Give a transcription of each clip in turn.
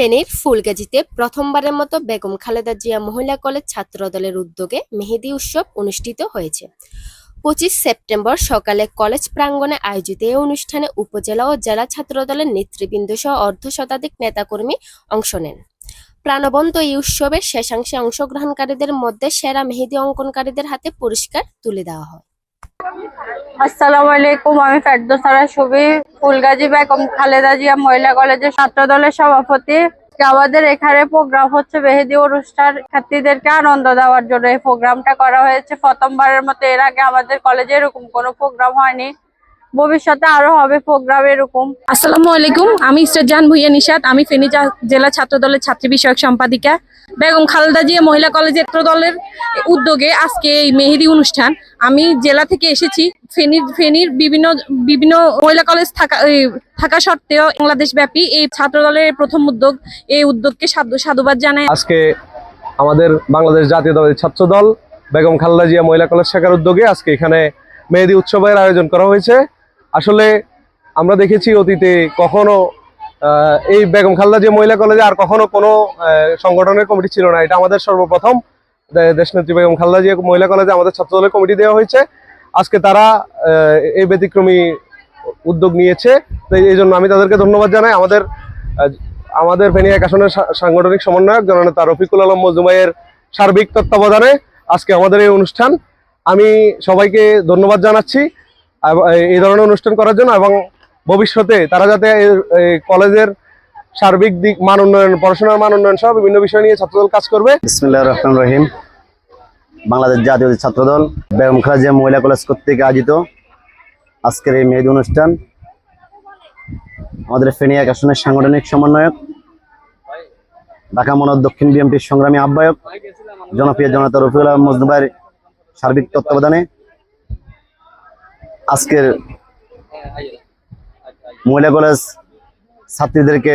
ফেনীর ফুলগাজীতে প্রথমবারের মতো বেগম খালেদা জিয়া মহিলা কলেজ ছাত্র দলের উদ্যোগে মেহেদি উৎসব অনুষ্ঠিত হয়েছে। পঁচিশ সেপ্টেম্বর সকালে কলেজ প্রাঙ্গণে আয়োজিত এই অনুষ্ঠানে উপজেলা ও জেলা ছাত্রদলের নেতৃবৃন্দ সহ অর্ধ শতাধিক নেতাকর্মী অংশ নেন। প্রাণবন্ত এই উৎসবের শেষাংশে অংশগ্রহণকারীদের মধ্যে সেরা মেহেদি অঙ্কনকারীদের হাতে পুরস্কার তুলে দেওয়া হয়। আসসালামু আলাইকুম, আমি ফেরদোসারা সুবি ফুলগাজী বেগম, খালেদা জিয়া মহিলা কলেজের ছাত্র দলের সভাপতি। আমাদের এখানে প্রোগ্রাম হচ্ছে মেহেদি অনুষ্ঠান। ছাত্রীদেরকে আনন্দ দেওয়ার জন্য এই প্রোগ্রামটা করা হয়েছে। প্রথমবারের মতো এর আগে আমাদের কলেজে এরকম কোনো প্রোগ্রাম হয়নি। ভবিষ্যতে আরও হবে প্রোগ্রাম এরকম। আসসালামু আলাইকুম আমি ইস্টারজান ভুইয়া নিশাদ আমি ফেনী জেলা ছাত্র দলের ছাত্রী বিষয়ক সম্পাদিকা। বেগম খালেদা জিয়া মহিলা কলেজের ছাত্র দলের উদ্যোগে আজকে এই মেহেদি অনুষ্ঠান। আমি জেলা থেকে এসেছি ফেনীর ফেনীর বিভিন্ন বিভিন্ন মহিলা কলেজ থাকা এই, থাকা সত্ত্বেও বাংলাদেশ ব্যাপী এই ছাত্র দলের প্রথম উদ্যোগ এই উদ্যোগকে সাধু- সাধুবাদ জানাই। আজকে আমাদের বাংলাদেশ জাতীয় দলের ছাত্র দল বেগম খালেদা জিয়া মহিলা কলেজ শাখার উদ্যোগে আজকে এখানে মেহেদি উৎসবের আয়োজন করা হয়েছে। আসলে আমরা দেখেছি অতীতে কখনো এই বেগম খালেদা যে মহিলা কলেজে আর কখনো কোনো সংগঠনের কমিটি ছিল না। এটা আমাদের সর্বপ্রথম দেশনেত্রী বেগম খালেদা জিয়া মহিলা কলেজে আমাদের ছাত্র দলের কমিটি দেওয়া হয়েছে। আজকে তারা এই ব্যতিক্রমী উদ্যোগ নিয়েছে। তো এই জন্য আমি তাদেরকে ধন্যবাদ জানাই। আমাদের আমাদের ফেনী এক আসনের সাংগঠনিক সমন্বয়ক জননেতা রফিকুল আলম মজুমাইয়ের সার্বিক তত্ত্বাবধানে আজকে আমাদের এই অনুষ্ঠান। আমি সবাইকে ধন্যবাদ জানাচ্ছি। এই ধরনের অনুষ্ঠান করার জন্য এবং ভবিষ্যতে তারা যাতে কলেজের সার্বিক দিক মান উন্নয়ন, পড়াশোনার মান উন্নয়ন সহ বিভিন্ন বিষয় নিয়ে ছাত্রদল কাজ করবে। রহিম। বাংলাদেশ জাতীয় ছাত্রদল, বেগম খালেদা মহিলা কলেজ কর্তৃক আয়োজিত আজকের এই মেহেদি অনুষ্ঠান। আমাদের ফেনী এক আসনের সাংগঠনিক সমন্বয়ক, ঢাকা মনোর দক্ষিণ বিএমপির সংগ্রামী আহ্বায়ক, জনপ্রিয় জনতা রফিউল আলম মজনুবাইয়ের সার্বিক তত্ত্বাবধানে আজকের মহিলা কলেজ ছাত্রীদেরকে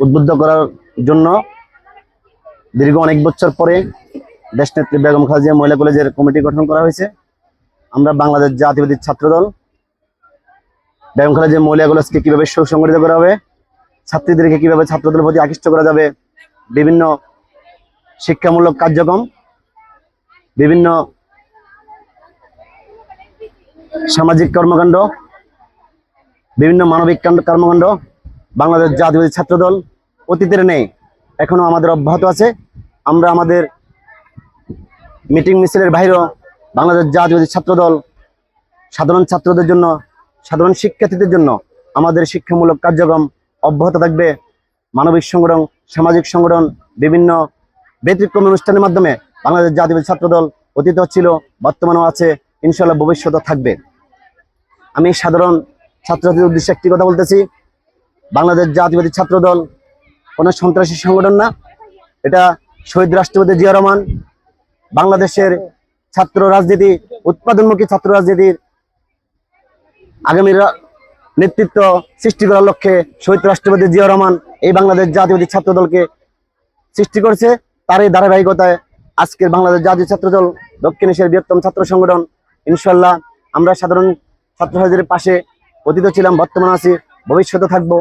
উদ্বুদ্ধ করার জন্য দীর্ঘ অনেক বছর পরে দেশনেত্রী বেগম খালেদা মহিলা কলেজের কমিটি গঠন করা হয়েছে। আমরা বাংলাদেশ জাতীয়বাদী ছাত্রদল বেগম খালেদা মহিলা কলেজকে কীভাবে সুসংগঠিত করা হবে, ছাত্রীদেরকে কীভাবে ছাত্রদলের প্রতি আকৃষ্ট করা যাবে, বিভিন্ন শিক্ষামূলক কার্যক্রম, বিভিন্ন সামাজিক কর্মকাণ্ড, বিভিন্ন মানবিক কর্মকাণ্ড, বাংলাদেশ জাতীয়বাদী ছাত্রদল, অতীতের নেই, এখনও আমাদের অব্যাহত আছে। আমরা আমাদের মিটিং মিছিলের বাইরেও বাংলাদেশ জাতীয়বাদী ছাত্রদল, সাধারণ ছাত্রদের জন্য, সাধারণ শিক্ষার্থীদের জন্য আমাদের শিক্ষামূলক কার্যক্রম অব্যাহত থাকবে। মানবিক সংগঠন, সামাজিক সংগঠন, বিভিন্ন ব্যতিক্রম অনুষ্ঠানের মাধ্যমে বাংলাদেশ জাতীয়বাদী ছাত্রদল অতীত ছিল, বর্তমানেও আছে। ইনশাল্লাহ ভবিষ্যতে থাকবে। আমি সাধারণ ছাত্রছাত্রীদের উদ্দেশ্যে একটি কথা বলতেছি। বাংলাদেশ জাতীয়বাদী ছাত্রদল, কোনো সন্ত্রাসী সংগঠন না। এটা শহীদ রাষ্ট্রপতি জিয়া রহমান, বাংলাদেশের ছাত্র রাজনীতি, উৎপাদনমুখী ছাত্র রাজনীতির আগামী নেতৃত্ব সৃষ্টি করার লক্ষ্যে শহীদ রাষ্ট্রপতি জিয়া রহমান এই বাংলাদেশ জাতীয়বাদী ছাত্র দলকে সৃষ্টি করেছে। তার এই ধারাবাহিকতায় আজকের বাংলাদেশ জাতীয় ছাত্র দল দক্ষিণ এশিয়ার বৃহত্তম ছাত্র সংগঠন ইনশাল্লাহ আমরা সাধারণ ছাত্রছাত্রীদের পাশে অতীত ছিলাম বর্তমান আছি ভবিষ্যতে থাকব।